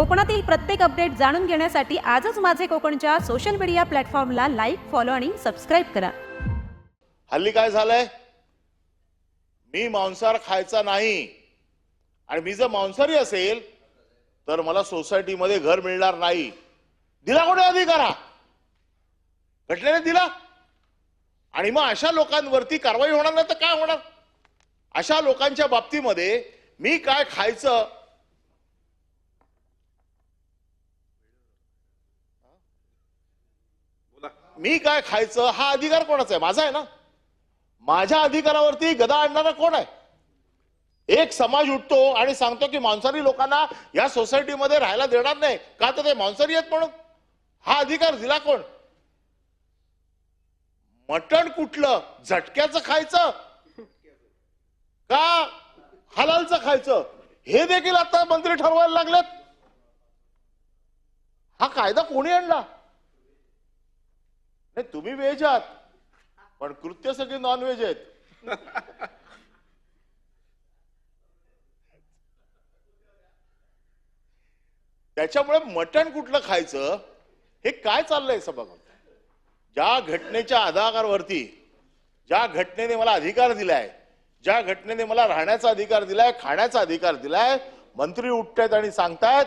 कोकणातील प्रत्येक अपडेट जाणून घेण्यासाठी आजच माझे कोकणच्या सोशल मीडिया प्लॅटफॉर्मला लाईक फॉलो आणि सबस्क्राईब करा. हल्ली काय झालंय? मी मांसाहार खायचा नाही. आणि मी जर मांसाहारी असेल तर मला सोसायटीमध्ये घर मिळणार नाही. दिला कोणी अधिकार? हा घटनेने दिला? आणि मग अशा लोकांवरती कारवाई होणार नाही तर काय होणार? अशा लोकांच्या बाबतीमध्ये मी काय खायचं मी काय खायचं हा अधिकार कोणाचा आहे? माझा आहे ना? माझ्या अधिकारावरती गदा आणणारा कोण आहे? एक समाज उठतो आणि सांगतो की मांसाहारी लोकांना या सोसायटीमध्ये राहायला देणार नाही. का तर ते मांसाहारी आहेत म्हणून. हा अधिकार दिला कोण? मटण कुठलं? झटक्याचं खायचं? का हलालचं खायचं? हे देखील आता मंत्री ठरवायला लागलेत. हा कायदा कोणी आणला? तुम्ही व्हेज आहात पण कृत्य सगळे नॉन व्हेज आहेत. त्याच्यामुळे मटण कुठलं खायचं हे काय चाललंय सभागृहात ज्या घटनेच्या आधारावरती ज्या घटनेने मला अधिकार दिलाय ज्या घटनेने मला राहण्याचा अधिकार दिलाय खाण्याचा अधिकार दिलाय मंत्री उठतायत आणि सांगतायत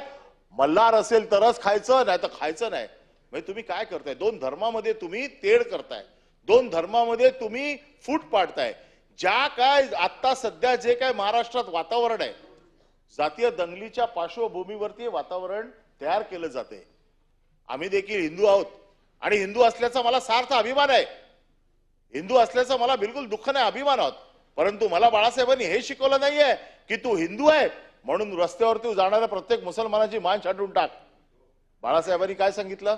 मल्हार असेल तरच खायचं नाही तर खायचं नाही. म्हणजे तुम्ही काय करताय? दोन धर्मामध्ये तुम्ही तेढ करताय. दोन धर्मामध्ये तुम्ही फूट पाडताय. ज्या काय आत्ता सध्या जे काय महाराष्ट्रात वातावरण आहे जातीय दंगलीच्या पार्श्वभूमीवरती वातावरण तयार केलं जाते. आम्ही देखील हिंदू आहोत. आणि हिंदू असल्याचा मला सार्थ अभिमान आहे. हिंदू असल्याचा मला बिलकुल दुःख नाही अभिमान आहोत. परंतु मला बाळासाहेबांनी हे शिकवलं नाहीये की तू हिंदू आहे म्हणून रस्त्यावरती जाणाऱ्या प्रत्येक मुसलमानाची मान छाटून टाक. बाळासाहेबांनी काय सांगितलं?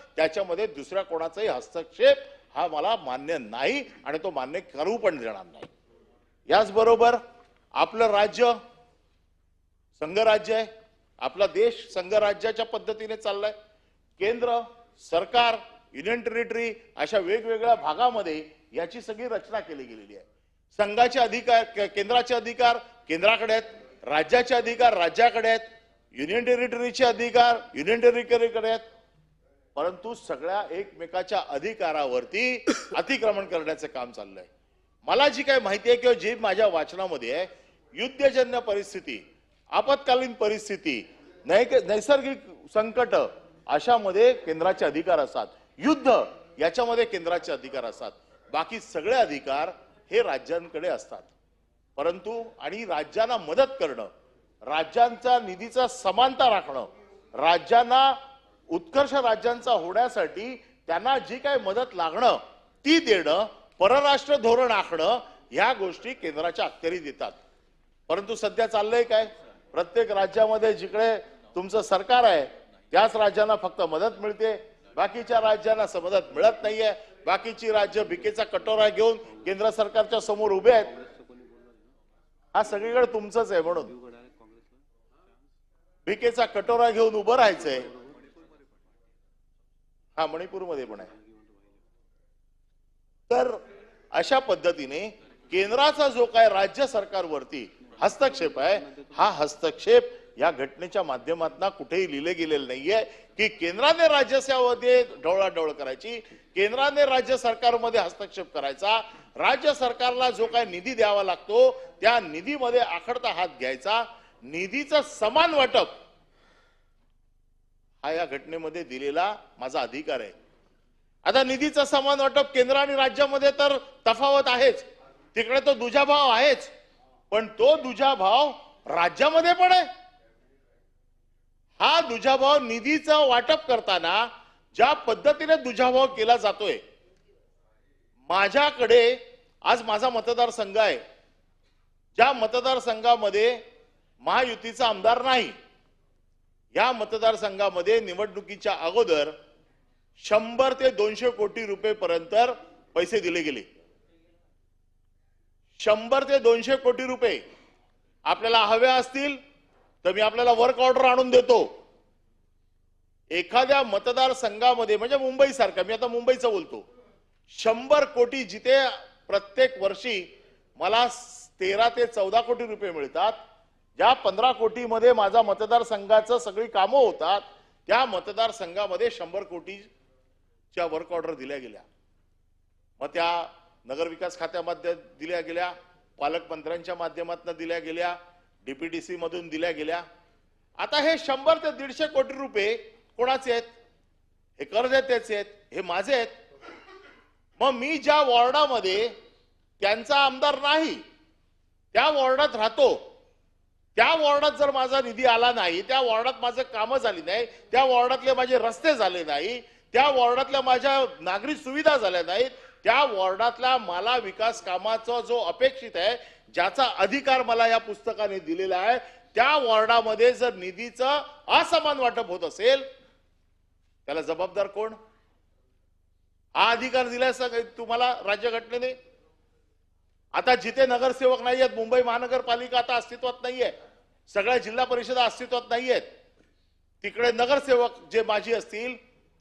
त्याच्यामध्ये दुसऱ्या कोणाचाही हस्तक्षेप हा मला मान्य नाही आणि तो मान्य करू पण देणार नाही. याचबरोबर आपलं राज्य संघराज्य आहे. आपला देश संघराज्याच्या पद्धतीने चाललाय. केंद्र सरकार युनियन टेरिटरी अशा वेगवेगळ्या भागामध्ये याची सगळी रचना केली गेलेली आहे. संघाचे अधिकार केंद्राचे अधिकार केंद्राकडे आहेत राज्याचे अधिकार राज्याकडे आहेत युनियन टेरिटरीचे अधिकार युनियन टेरिटरीकडे आहेत परंतु सगळ्या एकमेकाच्या अधिकारावरती अतिक्रमण करण्याचं काम चाललंय. मला जी काही माहिती आहे किंवा जी माझ्या वाचनामध्ये आहे युद्धजन्य परिस्थिती आपत्कालीन परिस्थिती नैसर्गिक संकट अशामध्ये केंद्राचे अधिकार असतात. युद्ध याच्यामध्ये केंद्राचे अधिकार असतात. बाकी सगळे अधिकार हे राज्यांकडे असतात. परंतु आणि राज्यांना मदत करणं राज्यांचा निधीचा समानता राखणं राज्यांना उत्कर्ष राज्यांचा होण्यासाठी त्यांना जी काय मदत लागणं ती देणं परराष्ट्र धोरण आखणं ह्या गोष्टी केंद्राच्या अखत्यारीत येतात परंतु सध्या चाललंय काय? प्रत्येक राज्यामध्ये जिकडे तुमचं सरकार आहे त्याच राज्यांना फक्त मदत मिळते. बाकीच्या राज्यांना मदत मिळत नाहीये. बाकीची राज्य भिकेचा कटोरा घेऊन केंद्र सरकारच्या समोर उभे आहेत. हा सगळीकडे तुमचंच आहे म्हणून. भिकेचा कटोरा घेऊन उभं राहायचंय. हा मणिपूरमध्ये पण आहे. तर अशा पद्धतीने केंद्राचा जो काय राज्य सरकारवरती हस्तक्षेप आहे हा हस्तक्षेप या घटनेच्या माध्यमातून कुठेही लिहिले गेलेलं नाहीये की केंद्राने राज्यामध्ये ढवळाढवळ करायची केंद्राने राज्य सरकारमध्ये हस्तक्षेप करायचा राज्य सरकारला जो काय निधी द्यावा लागतो त्या निधीमध्ये आखडता हात घ्यायचा निधीचं समान वाटप हा या घटनेमध्ये दिलेला माझा अधिकार आहे. आता निधीचं समान वाटप केंद्र आणि राज्यामध्ये तर तफावत आहेच. तिकडे तो दुजाभाव आहेच. पण तो दुजाभाव राज्यामध्ये पण आहे. हा दुजाभाव निधीचं वाटप करताना ज्या पद्धतीने दुजाभाव केला जातोय माझ्याकडे आज माझा मतदारसंघ आहे. ज्या मतदारसंघामध्ये महायुतीचा आमदार नाही या मतदारसंघामध्ये निवडणुकीच्या अगोदर शंभर ते दोनशे कोटी रुपयेपर्यंत पैसे दिले गेले. शंभर ते दोनशे कोटी रुपये आपल्याला हवे असतील तर मी आपल्याला वर्क ऑर्डर आणून देतो. एखाद्या मतदारसंघामध्ये म्हणजे मुंबईसारखं मी आता मुंबईचं बोलतो. शंभर कोटी जिथे प्रत्येक वर्षी मला तेरा ते चौदा कोटी रुपये मिळतात ज्या पंधरा कोटीमध्ये माझा मतदारसंघाचं सगळी कामं होतात त्या मतदारसंघामध्ये शंभर कोटीच्या वर्क ऑर्डर दिल्या गेल्या. मग त्या नगरविकास खात्यामध्ये दिल्या गेल्या पालकमंत्र्यांच्या माध्यमातून दिल्या गेल्या डीपीडीसी मधून दिल्या गेल्या. आता हे शंभर ते दीडशे कोटी रुपये कोणाचे आहेत? हे करदात्याचे आहेत हे माझे आहेत. मग मी ज्या वॉर्डामध्ये त्यांचा आमदार नाही त्या वॉर्डात राहतो. त्या वॉर्डात जर माझा निधी आला नाही त्या वॉर्डात माझं कामं झाली नाही त्या वॉर्डातले माझे रस्ते झाले नाही त्या वॉर्डातल्या माझ्या नागरिक सुविधा झाल्या नाहीत त्या वॉर्डातला मला विकास कामाचा जो अपेक्षित आहे ज्याचा अधिकार मला या पुस्तकाने दिलेला आहे त्या वॉर्डामध्ये जर निधीचं असमान वाटप होत असेल त्याला जबाबदार कोण? हा अधिकार दिलाय तुम्हाला राज्यघटनेने? आता जिथे नगरसेवक नाही आहेत मुंबई महानगरपालिका आता अस्तित्वात नाहीये. सगळ्या जिल्हा परिषदा अस्तित्वात नाही आहेत तिकडे नगरसेवक जे माझी असतील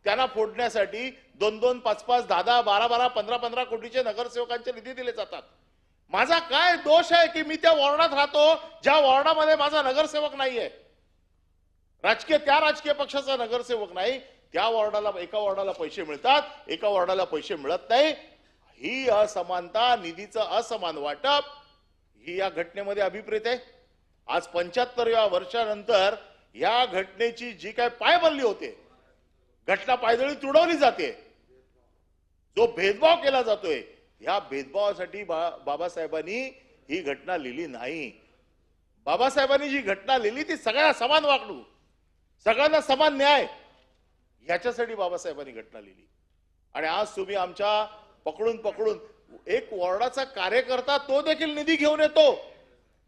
त्यांना फोडण्यासाठी दोन दोन पाच पाच दहा दहा बारा बारा पंधरा पंधरा कोटीचे नगरसेवकांचे निधी दिले जातात. माझा काय दोष आहे की मी त्या वॉर्डात राहतो ज्या वॉर्डामध्ये माझा नगरसेवक नाहीये? राजकीय त्या राजकीय पक्षाचा नगरसेवक नाही. त्या वॉर्डाला एका वॉर्डाला पैसे मिळतात एका वॉर्डाला पैसे मिळत नाही. ही असमानता निधीचं असमान वाटप ही या घटनेमध्ये अभिप्रेत आहे. आज पंच्याहत्तरव्या वर्षानंतर या घटनेची जी काय पायबल्ली होते घटना पायदळी तुडवली जाते जो भेदभाव केला जातोय ह्या भेदभावासाठी बा- बाबासाहेबांनी ही घटना लिहिली नाही. बाबासाहेबांनी जी घटना लिहिली ती सगळ्या समान वागणूक सगळ्यांना समान न्याय याच्यासाठी बाबासाहेबांनी घटना लिहिली. आणि आज तुम्ही आमच्या पकडून पकडून. एक वॉर्डाचा कार्यकर्ता तो देखील निधी घेऊन येतो.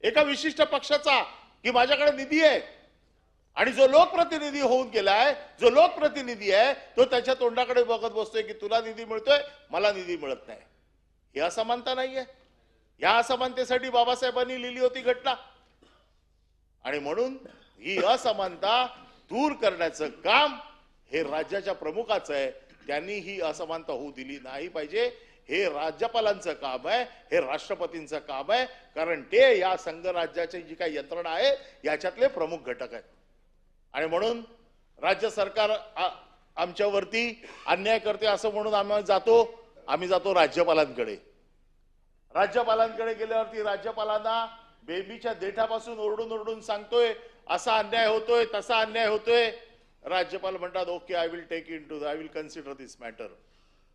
एका विशिष्ट पक्षाचा की माझ्याकडे निधी आहे. आणि जो लोकप्रतिनिधी होऊन गेलाय जो लोकप्रतिनिधी आहे तो त्याच्या तोंडाकडे बघत बसतोय की तुला निधी मिळतोय मला निधी मिळत नाही. ही असमानता नाहीये. या असमानतेसाठी बाबासाहेबांनी लिहिली होती घटना. आणि म्हणून ही असमानता दूर करण्याचं काम हे राज्याच्या प्रमुखाचं आहे. त्यांनी ही असमानता होऊ दिली नाही पाहिजे. हे राज्यपालांचं काम आहे हे राष्ट्रपतींचं काम आहे कारण ते या संघराज्याची जी काही यंत्रणा आहे याच्यातले प्रमुख घटक आहेत. आणि म्हणून राज्य सरकार आमच्यावरती अन्याय करते असं म्हणून आम्ही जातो आम्ही जातो राज्यपालांकडे. राज्यपालांकडे गेल्यावरती राज्यपालांना बेबीच्या देठापासून ओरडून ओरडून सांगतोय असा अन्याय होतोय तसा अन्याय होतोय. राज्यपाल म्हणतात okay I will take into the I will consider this matter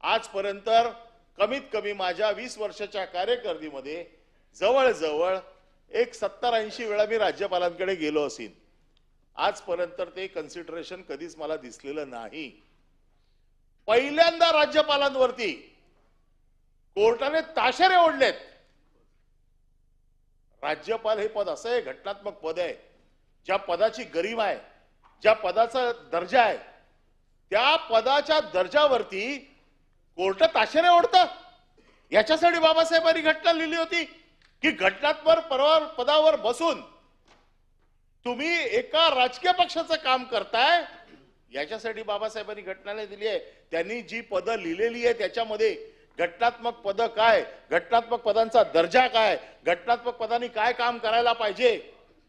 आजपर्यंत कमीत कमी माझ्या वीस वर्षाच्या कार्यकर्दीमध्ये जवळजवळ एक सत्तर ऐंशी वेळा मी राज्यपालांकडे गेलो असेल आजपर्यंत ते कन्सिडरेशन कधीच मला दिसलेलं नाही. पहिल्यांदा राज्यपालांवरती कोर्टाने ताशेरे ओढलेत. राज्यपाल हे पद असं आहे घटनात्मक पद आहे. ज्या पदाची गरिमा आहे ज्या पदाचा दर्जा आहे त्या पदाच्या दर्जावरती कोर्ट ताशेने ओढतं. याच्यासाठी बाबासाहेबांनी घटना लिहिली होती की घटनात्मक परवा पदावर बसून तुम्ही एका राजकीय पक्षाचं काम करताय याच्यासाठी बाबासाहेबांनी घटनाने दिली आहे. त्यांनी जी पदं लिहिलेली आहे त्याच्यामध्ये घटनात्मक पदं काय? घटनात्मक पदांचा दर्जा काय? घटनात्मक पदांनी काय काम करायला पाहिजे?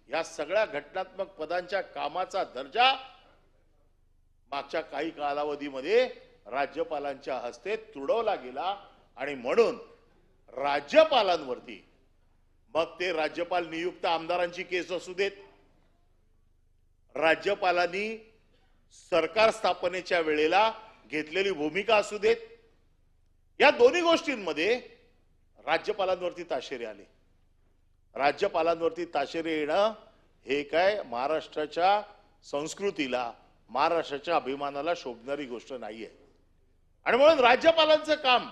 या सगळ्या घटनात्मक पदांच्या कामाचा दर्जा मागच्या काही कालावधीमध्ये राज्यपालांच्या हस्ते तुडवला गेला आणि म्हणून राज्यपालांवरती मग ते राज्यपाल नियुक्त आमदारांची केस असू देत. राज्यपालांनी सरकार स्थापनेच्या वेळेला घेतलेली भूमिका असू देत. या दोन्ही गोष्टींमध्ये राज्यपालांवरती ताशेरे आले. राज्यपालांवरती ताशेरे येणं हे काय महाराष्ट्राच्या संस्कृतीला महाराष्ट्राच्या अभिमानाला शोभणारी गोष्ट नाही आहे. आणि म्हणून राज्यपालांचं काम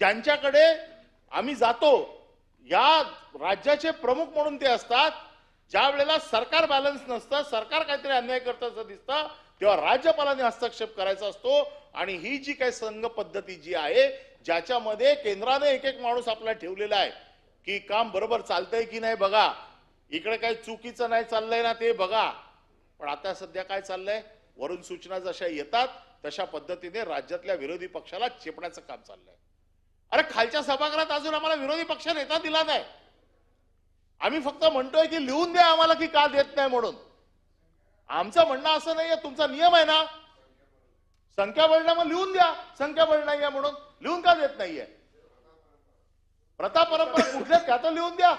ज्यांच्याकडे आम्ही जातो या राज्याचे प्रमुख म्हणून ते असतात ज्या वेळेला सरकार बॅलन्स नसतं सरकार काहीतरी अन्याय करत असं दिसतं तेव्हा राज्यपालांनी हस्तक्षेप करायचा असतो. आणि ही जी काही संघ पद्धती जी आहे ज्याच्यामध्ये केंद्राने एक एक माणूस आपला ठेवलेला आहे की काम बरोबर चालतंय की नाही बघा. इकडे काही चुकीचं नाही चाललंय ना ते बघा. पण आता सध्या काय चाललंय? वरून सूचना जशा येतात तशा पद्धतीने राज्यातल्या विरोधी पक्षाला चेपण्याचं काम चाललंय. अरे खालच्या सभागृहात अजून आम्हाला विरोधी पक्ष नेता दिला नाही. आम्ही फक्त म्हणतोय की लिहून द्या आम्हाला की का देत नाही म्हणून. आमचं म्हणणं असं नाहीये तुमचा नियम आहे ना. संख्याबळ मग लिहून द्या. संख्याबळ नाहीये म्हणून. लिहून का देत नाहीये? प्रथा परंपरा कुठल्या त्या तर लिहून द्या.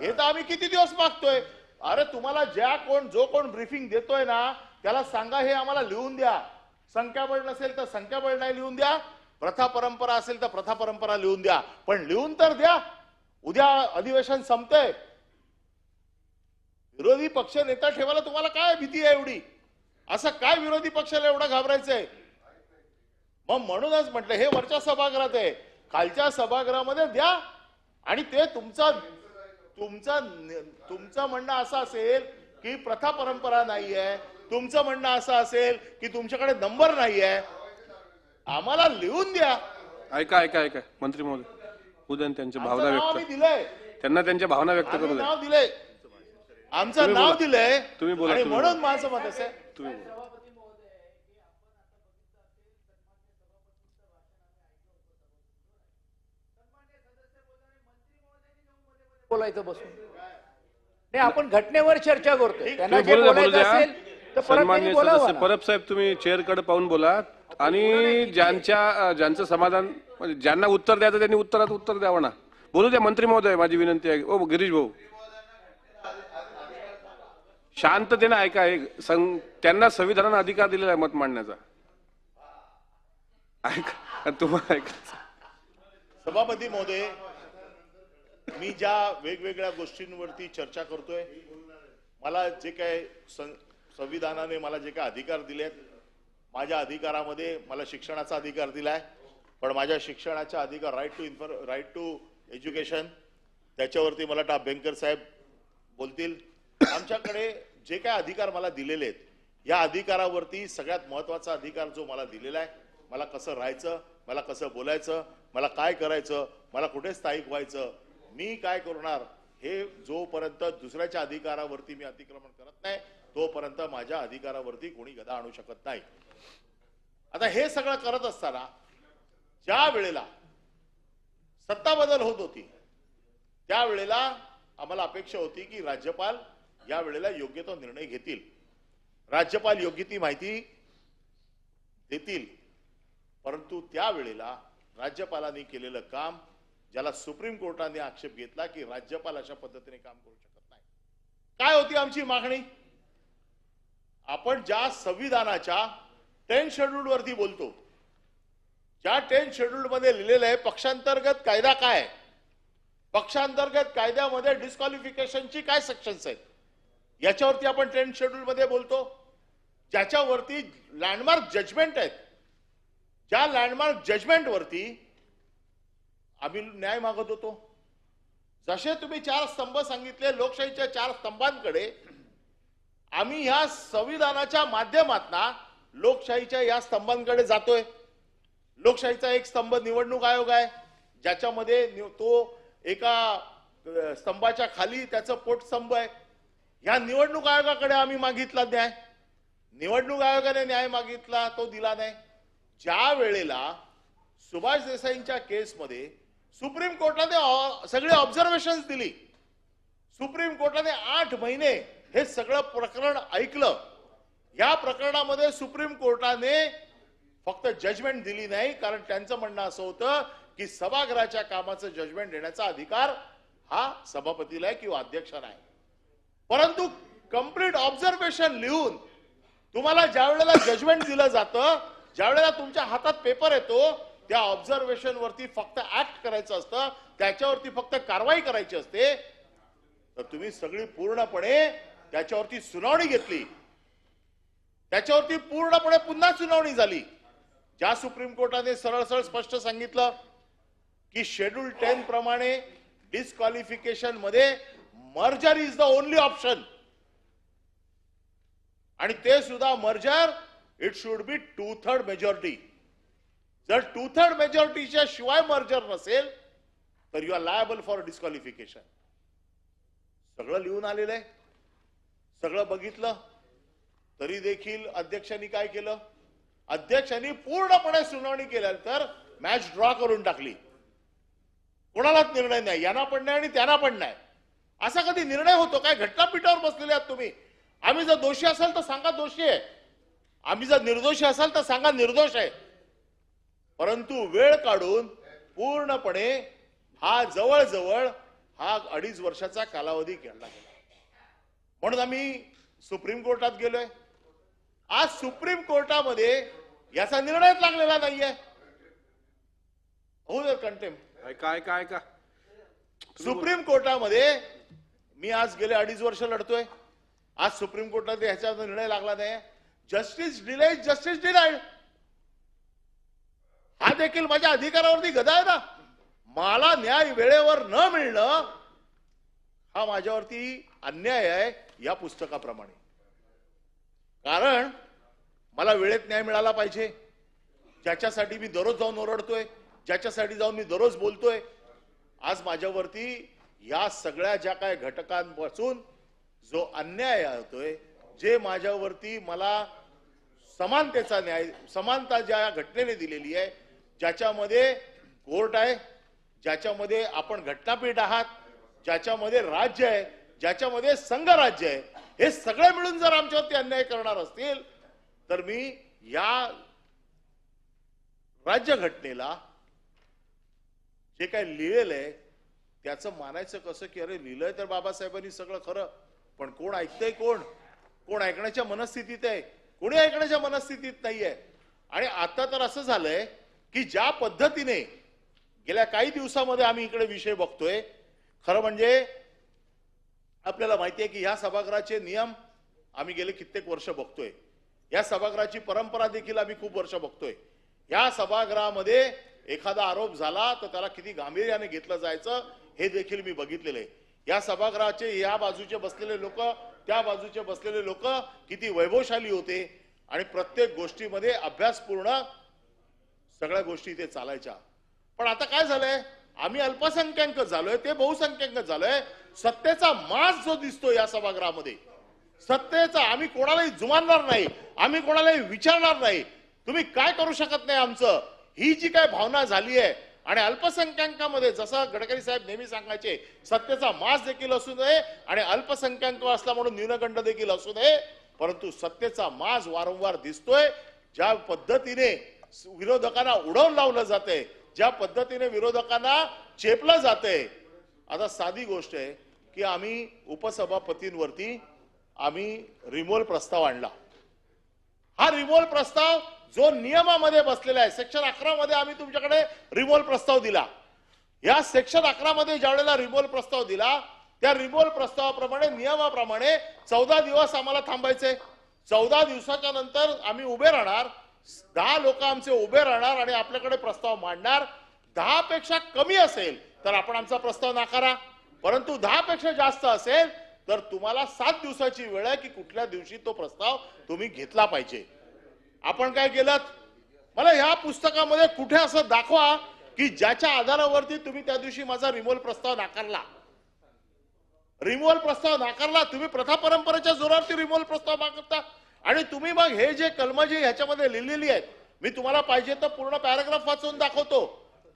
हे तर आम्ही किती दिवस मागतोय? अरे तुम्हाला ज्या कोण जो कोण ब्रीफिंग देतोय ना त्याला सांगा हे आम्हाला लिहून द्या. संख्याबळ नसेल तर संख्याबळ नाही लिहून द्या. प्रथा परंपरा असेल तर प्रथा परंपरा लिहून द्या. पण लिहून तर द्या. उद्या अधिवेशन संपतंय. विरोधी पक्ष नेता ठेवायला तुम्हाला काय भीती आहे एवढी? असं काय विरोधी पक्षाला एवढं घाबरायचंय? मग म्हणूनच म्हटलं हे वरच्या सभागृहात आहे. खालच्या सभागृहामध्ये द्या. आणि ते तुमचा तुमचा तुमचं म्हणणं असं असेल की प्रथा परंपरा नाहीये. तुमचं म्हणणं असं असेल की तुमच्याकडे नंबर नाहीये. आम्हाला लिहून द्या. ऐका ऐका ऐका. मंत्री महोदय उद्या त्यांच्या भावना आम्ही व्यक्त दिलंय. त्यांना त्यांच्या भावना व्यक्त आम्ही करू द्या. नाव दिलंय. आमचं तुम्ही नाव बोला. दिलंय. तुम्ही बोला, आणि तुम्ही म्हणून. माझं मत असं आहे. तुम्ही बोला. बोलायचं बसून. नाही आपण घटनेवर चर्चा त्यांना जे बोलायचं असेल तर परत ना. परब साहेब तुम्ही चेअरकडे पाहून बोला. आणि ज्यांच्या ज्यांचं समाधान म्हणजे ज्यांना उत्तर द्यायचं त्यांनी उत्तरात उत्तर द्यावं ना. बोलू द्या मंत्री महोदय माझी विनंती आहे. ओ गिरीश भाऊ. शांततेने ऐका एक सं- त्यांना संविधानाने अधिकार दिलेला आहे मत मांडण्याचा. ऐका तुम्हाला ऐका. सभापती महोदय मी ज्या वेगवेगळ्या गोष्टींवरती चर्चा करतोय मला जे काय सं- संविधानाने मला जे काय अधिकार दिलेत माझ्या अधिकारामध्ये मला शिक्षणाचा अधिकार दिलाय पण माझ्या शिक्षणाचा अधिकार right to info right to education त्याच्यावरती मला टा भेंकर साहेब बोलतील. आमच्याकडे जे काय अधिकार मला दिलेले आहेत या अधिकारावरती सगळ्यात महत्त्वाचा अधिकार जो मला दिलेला आहे मला कसं राहायचं मला कसं बोलायचं मला काय करायचं मला कुठे स्थायिक व्हायचं मी काय करणार हे जोपर्यंत दुसऱ्याच्या अधिकारावरती मी अतिक्रमण करत नाही तोपर्यंत माझ्या अधिकारावरती कोणी गदा आणू शकत नाही. आता हे सगळं करत असताना ज्या वेळेला सत्ता बदल होत होती त्यावेळेला आम्हाला अपेक्षा होती की राज्यपाल या वेळेला योग्य तो निर्णय घेतील. राज्यपाल योग्य ती माहिती देतील. परंतु त्यावेळेला राज्यपालांनी केलेलं काम ज्याला सुप्रीम कोर्टाने आक्षेप घेतला की राज्यपाल अशा पद्धतीने काम करू शकत नाही. काय होती आमची मागणी? आपण ज्या संविधानाच्या टेन शेड्यूल वरती बोलतो ज्या टेन शेड्यूल मध्ये लिहिलेलं आहे पक्षांतर्गत कायदा काय? पक्षांतर्गत कायद्यामध्ये डिस्क्वालिफिकेशनची काय सेक्शन्स आहेत? याच्यावरती आपण टेन शेड्यूल मध्ये बोलतो. ज्याच्यावरती लँडमार्क जजमेंट आहेत. ज्या लँडमार्क जजमेंट वरती आम्ही न्याय मागत होतो. जसे तुम्ही चार स्तंभ सांगितले लोकशाहीच्या चार स्तंभांकडे आम्ही ह्या संविधानाच्या माध्यमातना लोकशाहीच्या या स्तंभांकडे जातोय. लोकशाहीचा एक स्तंभ निवडणूक आयोग आहे ज्याच्यामध्ये तो एका स्तंभाच्या खाली त्याचं पोटस्तंभ आहे. ह्या निवडणूक आयोगाकडे आम्ही मागितला न्याय. निवडणूक आयोगाने न्याय मागितला तो दिला नाही. ज्या वेळेला सुभाष देसाईंच्या केसमध्ये सुप्रीम कोर्टाने ऑ- सगळे ऑब्झर्वेशन दिली. सुप्रीम कोर्टाने आठ महिने हे सगळं प्रकरण ऐकलं. या प्रकरणामध्ये सुप्रीम कोर्टाने फक्त जजमेंट दिली नाही कारण त्यांचं म्हणणं असं होतं की सभागृहाच्या कामाचं जजमेंट देण्याचा अधिकार हा सभापतीला आहे किंवा अध्यक्षाला आहे परंतु कंप्लीट ऑब्झर्वेशन लिहून तुम्हाला ज्या वेळेला जजमेंट दिलं जातं ज्या वेळेला तुमच्या हातात पेपर येतो त्या ऑब्झर्वेशन वरती फक्त ऍक्ट करायचं असतं त्याच्यावरती फक्त कारवाई करायची असते तर तुम्ही सगळी पूर्णपणे त्याच्यावरती सुनावणी घेतली. त्याच्यावरती पूर्णपणे पुन्हा सुनावणी झाली. ज्या सुप्रीम कोर्टाने सरळ सरळ स्पष्ट सांगितलं की शेड्यूल टेन प्रमाणे डिस्क्वालिफिकेशनमध्ये merger is the only option आणि ते सुद्धा merger it should be two third majority जर टू थर्ड मेजॉरिटीच्या शिवाय मर्जर नसेल तर you are liable for disqualification सगळं लिहून आलेलं आहे. सगळं बघितलं तरी देखील अध्यक्षांनी काय केलं? अध्यक्षांनी पूर्णपणे सुनावणी केल्यानंतर मॅच ड्रॉ करून टाकली. कोणालाच निर्णय नाही. यांना पण नाही आणि त्यांना पण नाही. असा कधी निर्णय होतो काय? घटनापीठावर बसलेले आहात तुम्ही. आम्ही जर दोषी असाल तर सांगा दोषी आहे. आम्ही जर निर्दोषी असाल तर सांगा निर्दोष आहे. परंतु वेळ काढून पूर्णपणे हा जवळजवळ हा अडीच वर्षाचा कालावधी खेळला गेला. म्हणून आम्ही सुप्रीम कोर्टात गेलोय. आज सुप्रीम कोर्टामध्ये याचा निर्णयच लागलेला नाहीये. होऊ दे कंटेम. काय काय काय का सुप्रीम कोर्टामध्ये मी आज गेले अडीच वर्ष लढतोय. आज सुप्रीम कोर्टात ह्याच्यावर निर्णय लागला नाही जस्टिस डिले जस्टिस डिलाइड हा देखील माझ्या अधिकारावरती गदा आहे ना. मला न्याय वेळेवर न मिळणं हा माझ्यावरती अन्याय आहे या पुस्तकाप्रमाणे. कारण मला वेळेत न्याय मिळाला पाहिजे. ज्याच्यासाठी मी दररोज जाऊन ओरडतोय ज्याच्यासाठी जाऊन मी दररोज बोलतोय आज माझ्यावरती या सगळ्या ज्या काय घटकांपासून जो अन्याय होतोय जे माझ्यावरती मला समानतेचा न्याय समानता ज्या घटनेने दिलेली आहे ज्याच्यामध्ये कोर्ट आहे ज्याच्यामध्ये आपण घटनापीठ आहात ज्याच्यामध्ये राज्य आहे ज्याच्यामध्ये संघराज्य आहे हे सगळे मिळून जर आमच्यावरती अन्याय करणार असतील तर मी या राज्यघटनेला जे काय लिहिलेलं आहे त्याचं मानायचं कसं की अरे लिहिलंय तर बाबासाहेबांनी सगळं खरं पण कोण ऐकतंय कोण? कोण ऐकण्याच्या मनस्थितीत आहे? कोणी ऐकण्याच्या मनस्थितीत नाहीये? आणि आता तर असं झालंय की ज्या पद्धतीने गेल्या काही दिवसामध्ये आम्ही इकडे विषय बघतोय खरं म्हणजे आपल्याला माहिती आहे की ह्या सभागृहाचे नियम आम्ही गेले कित्येक वर्ष बघतोय. या सभागृहाची परंपरा देखील आम्ही खूप वर्ष बघतोय. या सभागृहामध्ये एखादा आरोप झाला तर त्याला किती गांभीर्याने घेतलं जायचं हे देखील मी बघितलेलं आहे. या सभागृहाचे या बाजूचे बसलेले लोक त्या बाजूचे बसलेले लोक किती वैभवशाली होते आणि प्रत्येक गोष्टीमध्ये अभ्यासपूर्ण सगळ्या गोष्टी इथे चालायच्या. पण आता काय झालंय? आम्ही अल्पसंख्याक झालोय ते बहुसंख्याक झालोय. सत्तेचा मास जो दिसतो या सभागृहामध्ये सत्तेचा आम्ही कोणालाही जुमानणार नाही आम्ही कोणालाही विचारणार नाही. तुम्ही काय करू शकत नाही आमचं? ही जी काय भावना झाली आहे आणि अल्पसंख्याकामध्ये जसं गडकरी साहेब नेहमी सांगायचे सत्तेचा मास देखील असू नये आणि अल्पसंख्याक असला म्हणून न्यूनगंड देखील असू नये परंतु सत्तेचा मास वारंवार दिसतोय ज्या पद्धतीने विरोधकांना उडवून लावलं जाते ज्या पद्धतीने विरोधकांना चेपलं जाते. आता साधी गोष्ट आहे की आम्ही उपसभापतींवरती आम्ही रिमोल प्रस्ताव आणला. हा रिमोल प्रस्ताव जो नियमामध्ये बसलेला आहे सेक्शन अकरा मध्ये आम्ही तुमच्याकडे रिमोल प्रस्ताव दिला. या सेक्शन अकरा मध्ये ज्या वेळेला रिमोल प्रस्ताव दिला त्या रिमोल प्रस्तावाप्रमाणे नियमाप्रमाणे चौदा दिवस आम्हाला थांबायचे. चौदा दिवसाच्या नंतर आम्ही उभे राहणार दहा लोक आमचे उभे राहणार आणि आपल्याकडे प्रस्ताव मांडणार. दहा पेक्षा कमी असेल तर आपण आमचा प्रस्ताव नाकारा. परंतु दहा पेक्षा जास्त असेल तर तुम्हाला सात दिवसाची वेळ आहे की कुठल्या दिवशी तो प्रस्ताव तुम्ही घेतला पाहिजे. आपण काय केलं? मला ह्या पुस्तकामध्ये कुठे असं दाखवा की ज्याच्या आधारावरती तुम्ही त्या दिवशी माझा रिमोल प्रस्ताव नाकारला. रिमोल प्रस्ताव नाकारला तुम्ही प्रथा परंपरेच्या जोरावरती रिमोल प्रस्ताव मागता आणि तुम्ही मग हे जे कलम जी ह्याच्यामध्ये लिहिलेली आहेत मी तुम्हाला पाहिजे तर पूर्ण पॅराग्राफ वाचून दाखवतो.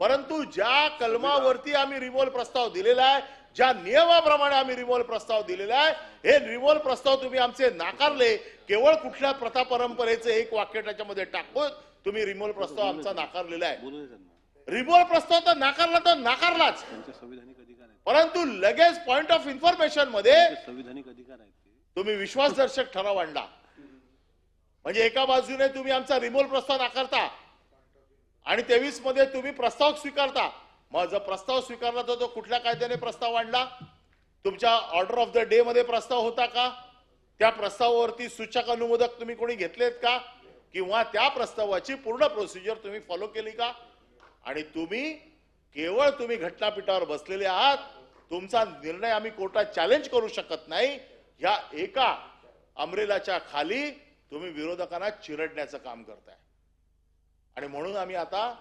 परंतु ज्या कलमावरती आम्ही रिमोल प्रस्ताव दिलेला आहे ज्या नियमाप्रमाणे आम्ही रिमोल प्रस्ताव दिलेला आहे हे रिमोल प्रस्ताव तुम्ही आमचे नाकारले केवळ कुठल्या प्रथा परंपरेचे एक वाक्य त्याच्यामध्ये टाकून तुम्ही रिमोल प्रस्ताव आमचा नाकारलेला आहे. रिमोल प्रस्ताव तर नाकारला तर नाकारलाच. संविधानिक अधिकार आहेत. परंतु लगेच पॉइंट ऑफ इन्फॉर्मेशनमध्ये संविधानिक अधिकार. तुम्ही विश्वासदर्शक ठराव आणला. म्हणजे एका बाजूने तुम्ही आमचा रिमोल प्रस्ताव नाकारता आणि तेवीसमध्ये तुम्ही प्रस्ताव स्वीकारता. मग जर प्रस्ताव स्वीकारला तर तो कुठल्या कायद्याने प्रस्ताव आणला? तुमच्या ऑर्डर ऑफ द डे मध्ये प्रस्ताव होता का? त्या प्रस्तावावरती सूचक अनुमोदक तुम्ही कोणी घेतलेत का? किंवा त्या प्रस्तावाची पूर्ण प्रोसिजर तुम्ही फॉलो केली का? आणि तुम्ही केवळ तुम्ही घटनापीठावर बसलेले आहात. तुमचा निर्णय आम्ही कोर्टात चॅलेंज करू शकत नाही. ह्या एका अमरेलाच्या खाली तुम्ही विरोधकांना चिरडण्याचं काम करताय. आणि म्हणून आम्ही आता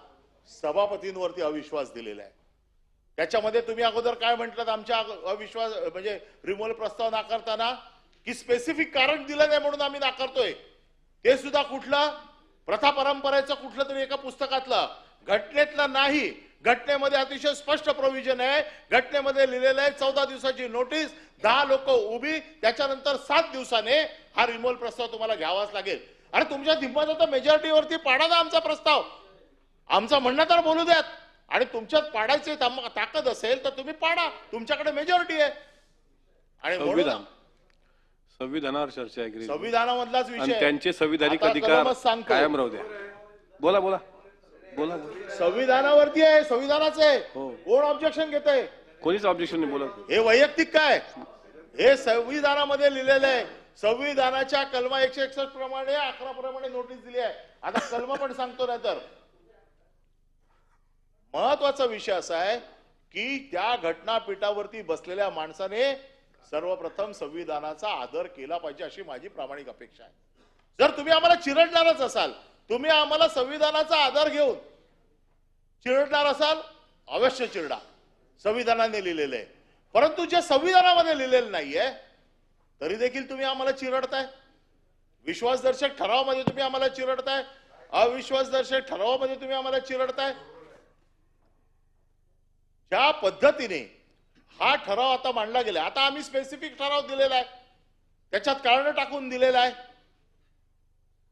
सभापतींवरती अविश्वास दिलेला आहे. त्याच्यामध्ये तुम्ही अगोदर काय म्हटलं आमच्या अविश्वास म्हणजे रिमोल प्रस्ताव नाकारताना की स्पेसिफिक कारण दिलं नाही म्हणून आम्ही नाकारतोय. ते सुद्धा कुठलं? प्रथा परंपरेचं कुठलं तरी एका पुस्तकातलं. घटनेतलं नाही. घटनेमध्ये अतिशय स्पष्ट प्रोव्हिजन आहे. घटनेमध्ये लिहिलेलं आहे चौदा दिवसाची नोटीस दहा लोक उभी त्याच्यानंतर सात दिवसाने हा रिमोल प्रस्ताव तुम्हाला घ्यावाच लागेल. अरे तुमच्या धिम्माचा तर मेजॉरिटीवरती पाडा ना आमचा प्रस्ताव. आमचं म्हणणं तर बोलू द्यात. आणि तुमच्यात पाडायची ताकद असेल तर तुम्ही पाडा. तुमच्याकडे मेजॉरिटी आहे. आणि संविधान. संविधानावर चर्चा आहे. संविधानामधलाच आणि विषय त्यांचे संविधानिक अधिकार. कायम राहू द्या. बोला बोला. बोला. संविधानावरती आहे संविधानाचं. आहे हो. कोण ऑब्जेक्शन घेत आहे कोणीच ऑब्जेक्शन नाही बोला. हे वैयक्तिक काय? हे संविधानामध्ये लिहिलेलं आहे. संविधानाच्या कलमा एकशे एकसष्ट प्रमाणे अकरा प्रमाणे नोटीस दिली आहे. आता कलम पण सांगतो नाही तर. महत्त्वाचा विषय असा आहे की त्या घटनापीठावरती बसलेल्या माणसाने सर्वप्रथम संविधानाचा आदर केला पाहिजे अशी माझी प्रामाणिक अपेक्षा आहे. जर तुम्ही आम्हाला चिरडणारच असाल तुम्ही आम्हाला संविधानाचा आधार घेऊन चिरडणार असाल अवश्य चिरडा. संविधानाने लिहिलेलं आहे. परंतु जे संविधानामध्ये लिहिलेलं नाहीये तरी देखील तुम्ही आम्हाला चिरडताय. विश्वासदर्शक ठरावामध्ये तुम्ही आम्हाला चिरडताय. अविश्वासदर्शक ठरावामध्ये तुम्ही आम्हाला चिरडताय. ज्या पद्धतीने हा ठराव आता मांडला गेला आता आम्ही स्पेसिफिक ठराव दिलेला आहे. त्याच्यात कारण टाकून दिलेला आहे.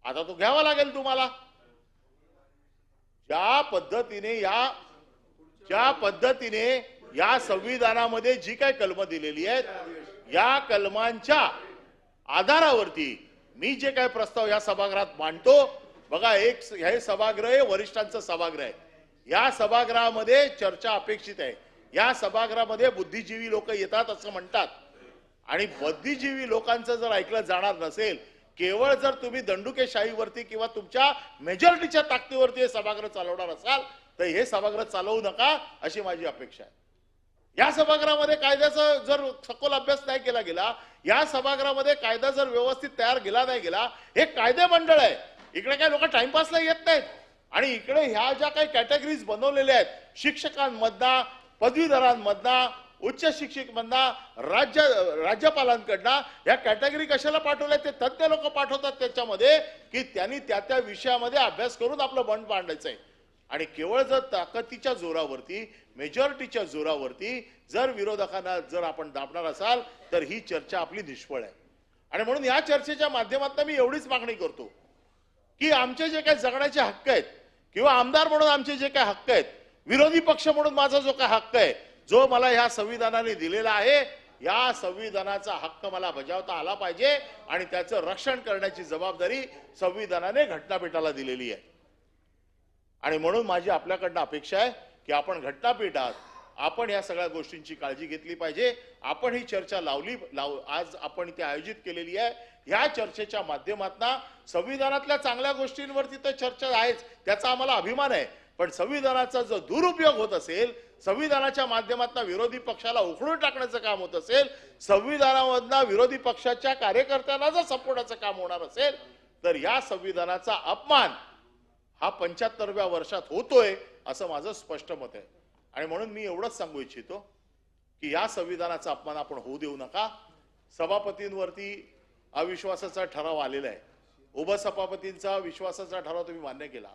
आता तो घ्यावा लागेल तुम्हाला. ज्या पद्धतीने या ज्या पद्धतीने या संविधानामध्ये जी काय कलम दिलेली आहेत या कलमांच्या आधारावरती मी जे काय प्रस्ताव या सभागृहात मांडतो बघा एक हे सभागृह हे वरिष्ठांचं सभागृह आहे. या सभागृहामध्ये चर्चा अपेक्षित आहे. या सभागृहामध्ये बुद्धिजीवी लोक येतात असं म्हणतात. आणि बुद्धिजीवी लोकांचं जर ऐकलं जाणार नसेल केवळ जर तुम्ही दंडुकेशाहीवरती किंवा तुमच्या मेजॉरिटीच्या ताकदीवरती हे सभागृह चालवणार असाल तर हे सभागृह चालवू नका अशी माझी अपेक्षा आहे. या सभागृहामध्ये कायद्याचा जर सखोल अभ्यास नाही केला गेला या सभागृहामध्ये कायदा जर व्यवस्थित तयार केला नाही गेला हे कायदे मंडळ आहे. इकडे काय लोक टाइमपासला येत नाहीत. आणि इकडे ह्या ज्या काही कॅटेगरीज बनवलेल्या आहेत शिक्षकांमधना पदवीधरांमधना उच्च शिक्षकमधना राज्य राज्यपालांकडनं या कॅटेगरी कशाला पाठवल्या ते तज्ज्ञ लोक पाठवतात त्याच्यामध्ये की त्यांनी त्या त्या विषयामध्ये अभ्यास करून आपलं बंड मांडायचं आहे आणि केवळ जर ताकदीच्या जोरावरती मेजॉरिटीच्या जोरावरती जर विरोधकांना जर आपण दाबणार असाल तर ही चर्चा आपली निष्फळ आहे. आणि म्हणून या चर्चेच्या माध्यमातून मी एवढीच मागणी करतो की आमचे जे काही जगण्याचे हक्क आहेत किंवा आमदार म्हणून आमचे जे काही हक्क आहेत विरोधी पक्ष म्हणून माझा जो काही हक्क आहे जो मला ह्या संविधानाने दिलेला आहे या संविधानाचा हक्क मला बजावता आला पाहिजे आणि त्याचं रक्षण करण्याची जबाबदारी संविधानाने घटनापीठाला दिलेली आहे. आणि म्हणून माझी आपल्याकडनं अपेक्षा आहे की आपण घटनापीठात आपण या सगळ्या गोष्टींची काळजी घेतली पाहिजे. आपण ही चर्चा लावली लाव आज आपण ती आयोजित केलेली आहे. ह्या चर्चेच्या माध्यमातून संविधानातल्या चांगल्या गोष्टींवरती तर चर्चा आहेच त्याचा आम्हाला अभिमान आहे. पण संविधानाचा जो दुरुपयोग होत असेल संविधानाच्या माध्यमातून विरोधी पक्षाला उखडून टाकण्याचं काम होत असेल संविधानामधनं विरोधी पक्षाच्या कार्यकर्त्यांना जर सपोर्टाचं काम होणार असेल तर या संविधानाचा अपमान हा पंच्याहत्तरव्या वर्षात होतोय असं माझं स्पष्ट मत आहे. आणि म्हणून मी एवढंच सांगू इच्छितो की या संविधानाचा अपमान आपण होऊ देऊ नका. सभापतींवरती अविश्वासाचा ठराव आलेला आहे. उपसभापतींचा विश्वासाचा ठराव तुम्ही मान्य केला.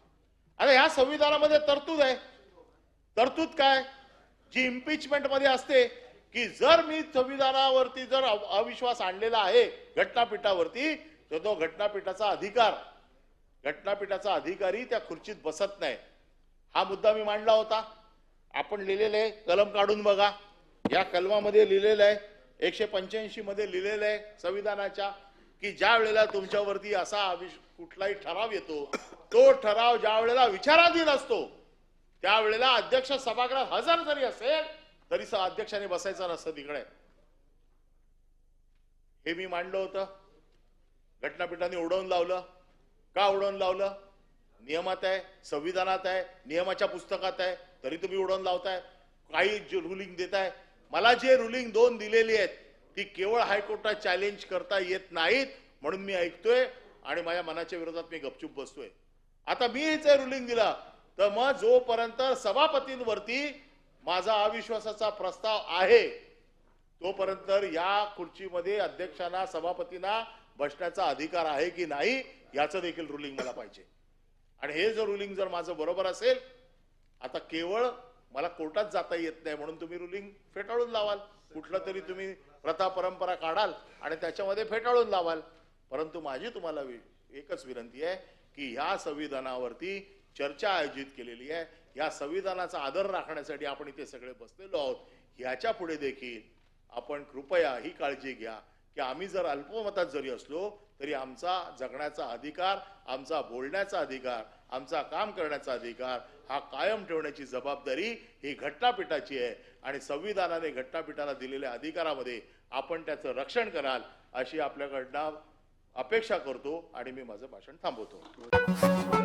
आता ह्या संविधानामध्ये तरतूद आहे. तरतूद काय? जी इम्पिचमेंटमध्ये असते की जर मी संविधानावरती जर अविश्वास आणलेला आहे घटनापीठावरती तर तो घटनापीठाचा अधिकार घटनापीठाचा अधिकारी त्या खुर्चीत बसत नाही. हा मुद्दा मी मांडला होता. आपण लिहिलेलं आहे कलम काढून बघा. या कलमामध्ये लिहिलेलं आहे एकशे पंच्याऐंशी मध्ये लिहिलेलं आहे संविधानाच्या की ज्या वेळेला तुमच्यावरती असा कुठलाही ठराव येतो तो ठराव ज्या वेळेला विचाराधीन असतो त्यावेळेला अध्यक्ष सभागृहात हजर जरी असेल तरी स- अध्यक्षाने बसायचं नसतं तिकडे. हे मी मांडलं होतं. घटनापीठाने उडवून लावलं. का उडवून लावलं? नियमात आहे संविधानात आहे नियमाच्या पुस्तकात आहे तरी तुम्ही उडवून लावताय काही जे रुलिंग देताय. मला जे रुलिंग दोन दिलेली आहेत ती केवळ हायकोर्टात चॅलेंज करता येत नाहीत म्हणून मी ऐकतोय आणि माझ्या मनाच्या विरोधात मी गपचूप बसतोय. आता मी हे रुलिंग दिलं. तर मग जोपर्यंत सभापतींवरती माझा अविश्वासाचा प्रस्ताव आहे तोपर्यंत या खुर्चीमध्ये अध्यक्षांना सभापतींना बसण्याचा अधिकार आहे की नाही याचं देखील रुलिंग मला पाहिजे. आणि हे जर रुलिंग जर माझं बरोबर असेल आता केवळ मला कोर्टात जाता येत नाही म्हणून तुम्ही रुलिंग फेटाळून लावाल. कुठलं तरी तुम्ही प्रथा परंपरा काढाल आणि त्याच्यामध्ये फेटाळून लावाल. परंतु माझी तुम्हाला वि- एकच विनंती आहे की ह्या संविधानावरती चर्चा आयोजित केलेली आहे. या संविधानाचा आदर राखण्यासाठी आपण इथे सगळे बसलेलो आहोत. ह्याच्या पुढे देखील आपण कृपया ही काळजी घ्या. की आम्ही जर अल्पमतात जरी असलो तरी आमचा जगण्याचा अधिकार आमचा बोलण्याचा अधिकार आमचा काम करण्याचा अधिकार हा कायम ठेवण्याची जबाबदारी ही घटनापीठाची आहे. आणि संविधानाने घटनापीठाला दिलेल्या अधिकारामध्ये आपण त्याचं रक्षण कराल अशी आपल्याकडनं अपेक्षा करतो आणि मी माझं भाषण थांबवतो.